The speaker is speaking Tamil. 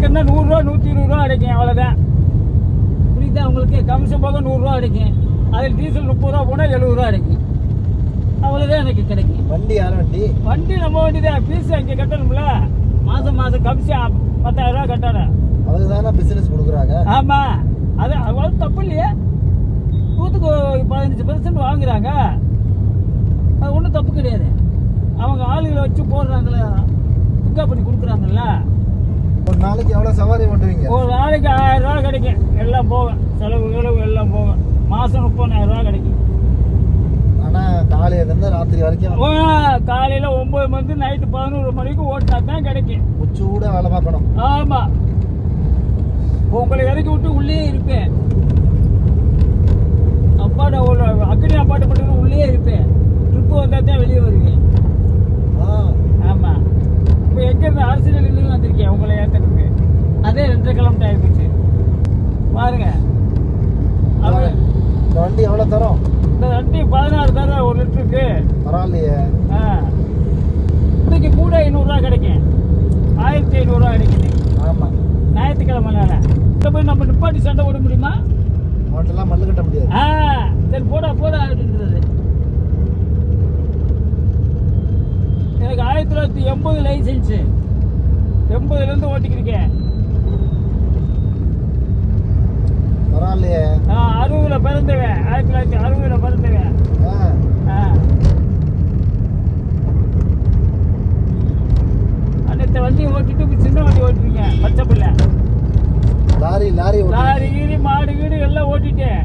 கிடைக்குன்னா நூறுரூவா நூற்றி இருபது ரூபா கிடைக்கும் அவ்வளோதான் புரியுதா? உங்களுக்கு கமிஷன் போக நூறுரூவா கிடைக்கும் அதில் டீசல் முப்பது ரூபா போனால் எழுபது ரூபா கிடைக்கும் அவ்வளோதான் எனக்கு கிடைக்கும். வண்டி யார் வண்டி? வண்டி நம்ம வண்டி தான் ஃபீஸ் அங்கே கட்டணும்ல. மாதம் மாதம் கமிஷன் பத்தாயிரம் ரூபா கட்டணும். அவங்க தானே பிசினஸ் கொடுக்குறாங்க. ஆமாம் அது அவ்வளோ தப்பு இல்லையே. நூற்றுக்கு பதினஞ்சு பெர்சன்ட் வாங்குறாங்க. அது ஒன்றும் தப்பு கிடையாது. அவங்க ஆளுகளை வச்சு போடுறாங்களே? பிக்கப் பண்ணி கொடுக்குறாங்கல்ல. ஒரு நாளைக்கு எவ்வளவு சவாரி பண்ணுவீங்க ஒரு நாளைக்கு ஆயிரம் ரூபா கிடைக்கும். எல்லாம் போகும் செலவு கிளவு எல்லாம் போகும் மாதம் முப்பதாயிரம் ரூபா கிடைக்கும். ஆனா காலையில இருந்து ராத்திரி வரைக்கும் காலையில் ஒம்பது மணி நைட்டு பதினோரு மணிக்கு ஓட்டினா தான் கிடைக்கும். உச்சூட வேலை பார்க்கணும். ஆமாம் உங்களை இறக்கி விட்டு உள்ளே இருப்பேன் அப்பாட்ட உள்ள அக்னி அப்பாட்டப்பட்டு உள்ளே இருப்பேன் ட்ரிப்பு வந்தால் தான் வெளியே வருவேன் ஆ, ஆமாம் இப்போ எங்கேருந்து அரசியல் வந்திருக்கேன் உங்களை ஏற்றுறதுக்கு அதே ரெண்டரை கிலோமீட்டர் ஆகிப்போச்சு பாருங்க. இந்த வண்டி எவ்வளவு தரும்? இந்த வண்டி பதினாறு தர ஒரு லிட்டருக்கு. பரவாயில்லையே. ஆ. இன்னைக்கு கூட ஐநூறுரூவா கிடைக்கும். ஆயிரத்தி ஐநூறுரூவா கிடைக்குது. ஆமா. ஞாயிற்றுக்கிழமைனால இதை போய் நம்ம நிப்பாட்டி சண்டை போட முடியுமா? அவன்கிட்டலாம் மல்லு கட்ட முடியாது. ஆ. சரி போடா போடா அப்படின்றது. எனக்கு ஆயிரத்தி தொள்ளாயிரத்தி எண்பது லைசன்ஸு எண்பதுலேருந்து ஓட்டிக்கிருக்கேன் பரவாயில்லையே. நான் அறுபதில் பிறந்தவன் ஆயிரத்தி தொள்ளாயிரத்தி அறுபதில் பிறந்தவன் அனைத்து வண்டி ஓட்டிட்டு சின்ன வண்டி ஓட்டிருக்கேன் பச்சை பிள்ளை. லாரி லாரி லாரி கீரி மாடு கீடு எல்லாம் ஓட்டிட்டேன்.